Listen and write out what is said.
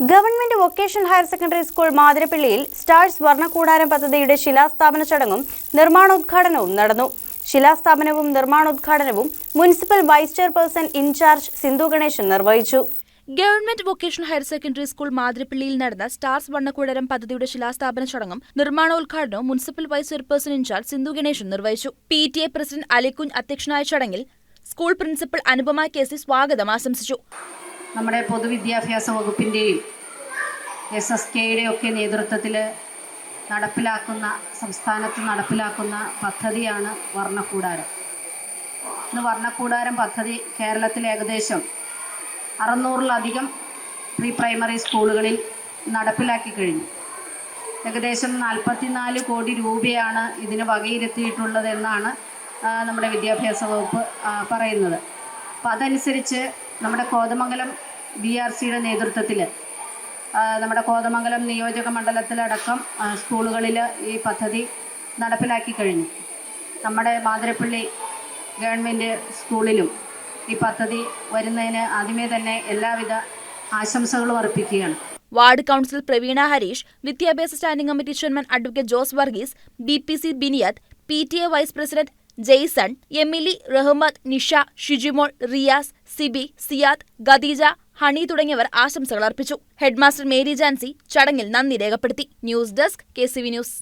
Government vocational higher secondary school മാതിരപ്പള്ളിയിൽ stars വർണക്കൂടാരം പദ്ധതിയുടെ ശിലാസ്ഥാപന ചടങ്ങും നിർമ്മാണോദ്ഘാടനവും നടന്നു. ശിലാസ്ഥാപനവും നിർമ്മാണോദ്ഘാടനവും municipal vice chairperson in charge Sindhu Ganesan നിർവഹിച്ചു. Government vocational higher secondary school മാതിരപ്പള്ളിയിൽ നടന്ന സ്റ്റാർസ് വണ്ണക്കൂടരം പദ്ധതിയുടെ ശിലാസ്ഥാപന ചടങ്ങും നിർമ്മാണോദ്ഘാടനവും municipal vice chairperson in charge Sindhu Ganesan നിർവഹിച്ചു. P T A president Alikunju അധ്യക്ഷനായ ചടങ്ങിൽ സ്കൂൾ പ്രിൻസിപ്പൽ അനുപമ കേസി സ്വാഗതം ആശംസിച്ചു. നമ്മുടെ പൊതുവിദ്യാഭ്യാസ വകുപ്പിന്റെയും എസ് എസ് കെയുടെയും ഒക്കെ നേതൃത്വത്തിൽ നടപ്പിലാക്കുന്ന സംസ്ഥാനത്ത് നടപ്പിലാക്കുന്ന പദ്ധതിയാണ് വർണക്കൂടാരം. ഇന്ന് വർണക്കൂടാരം പദ്ധതി കേരളത്തിൽ ഏകദേശം അറുന്നൂറിലധികം പ്രീ പ്രൈമറി സ്കൂളുകളിൽ നടപ്പിലാക്കി കഴിഞ്ഞു. ഏകദേശം നാൽപ്പത്തിനാല് കോടി രൂപയാണ് ഇതിന് വകയിരുത്തിയിട്ടുള്ളതെന്നാണ് നമ്മുടെ വിദ്യാഭ്യാസ വകുപ്പ് പറയുന്നത്. അപ്പം അതനുസരിച്ച് നമ്മുടെ കോതമംഗലം ബി ആർ സിയുടെ നേതൃത്വത്തിൽ നമ്മുടെ കോതമംഗലം നിയോജക മണ്ഡലത്തിലടക്കം സ്കൂളുകളിൽ ഈ പദ്ധതി നടപ്പിലാക്കി കഴിഞ്ഞു. നമ്മുടെ മാതിരപ്പള്ളി ഗവൺമെന്റ് സ്കൂളിലും ഈ പദ്ധതി വരുന്നതിന് ആദ്യമേ തന്നെ എല്ലാവിധ ആശംസകളും അർപ്പിക്കുകയാണ്. വാർഡ് കൗൺസിൽ പ്രവീണ ഹരീഷ് വിദ്യാഭ്യാസ standing committee chairman advocate Jose Varghese B P C Biniyath P T A vice president Jaison Emily Rahmath Nisha Shijimol Riyas Siby Siyad Khadeeja Honey തുടങ്ങിയവർ ആശംസകൾ അർപ്പിച്ചു. ഹെഡ്മാസ്റ്റർ മേരി ജാൻസി ചടങ്ങിൽ നന്ദി രേഖപ്പെടുത്തി. News desk K news.